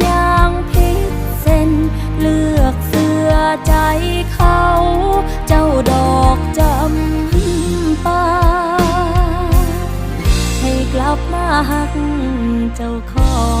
อย่างพิษเส้น เลือกเสื้อใจเขา เจ้าดอกจำปาให้กลับมาหักเจ้าของ